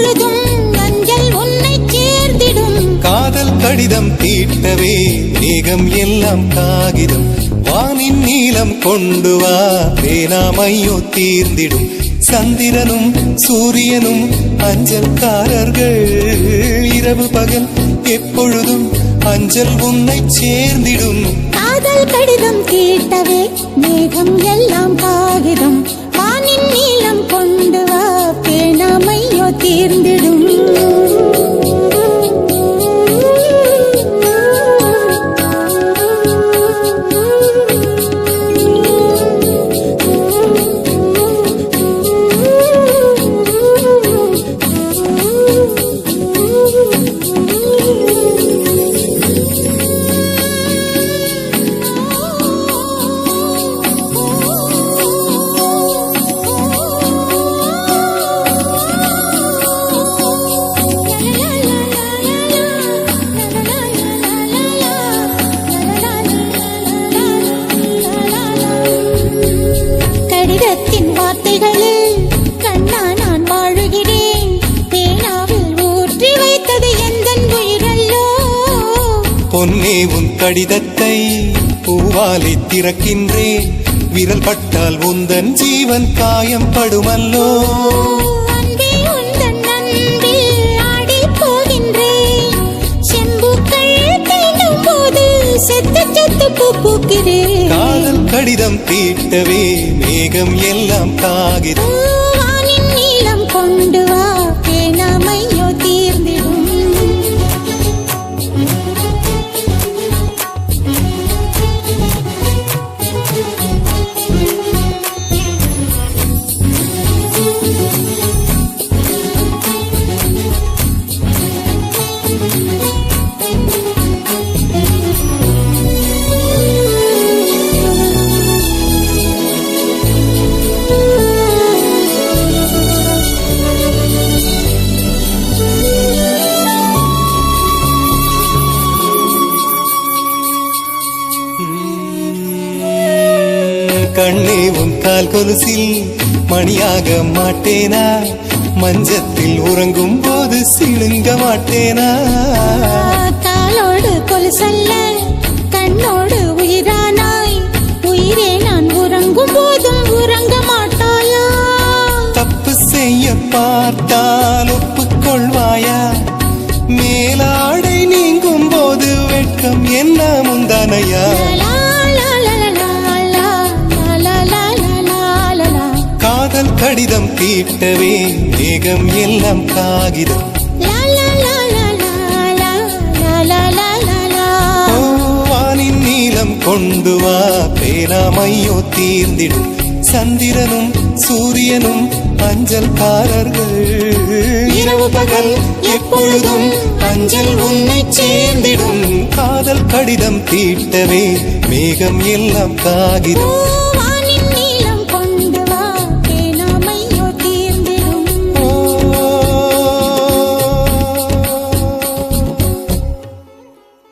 பொழுதும் அஞ்சல் உன்னை சேர்ந்திடும் காதல் கடிதம் தீட்டவே மேகம் எல்லாம் காகிதம். வானின் நீளம் கொண்டு வா வேணாமையோ தீர்ந்திடும். சந்திரனும் சூரியனும் அஞ்சல்காரர்கள். இரவு பகல் எப்பொழுதும் அஞ்சல் உன்னை சேர்ந்திடும். காதல் கடிதம் கேட்டவே மேகம் எல்லாம் பொன்னே உன் கடிதத்தை பூவாலை திறக்கின்றேன் விரல் பட்டால் உந்தன் ஜீவன் காயம் படுமல்லோ. காதல் கடிதம் தீட்டவே மேகம் எல்லாம் காகிதம் கண்ணே உன் கால் கொலுசில் மணியாக மாட்டேனா? மஞ்சத்தில் உறங்கும் போது சிழுங்க மாட்டேனா? காலோடு கொலுசல்ல கண்ணோடு உயிரானாய். உயிரே நான் உறங்கும் போதும் உறங்க மாட்டாயா? தப்பு செய்ய பார்த்தால் ஒப்புக்கொள்வாயா? மேலாடை நீங்கும் போது வெட்கம் என்ன முந்தானையா? கடிதம் தீட்டவே மேகம் எல்லாம் காகிதம் வானின் நீளம் கொண்டு வா பேராமையோ தீர்ந்திடும் சந்திரனும் சூரியனும் அஞ்சல் காரர்கள் இரவு பகல் எப்பொழுதும் அஞ்சல் உன்னை சேர்ந்திடும் காதல் கடிதம் தீட்டவே மேகம் எல்லாம் காகிதம்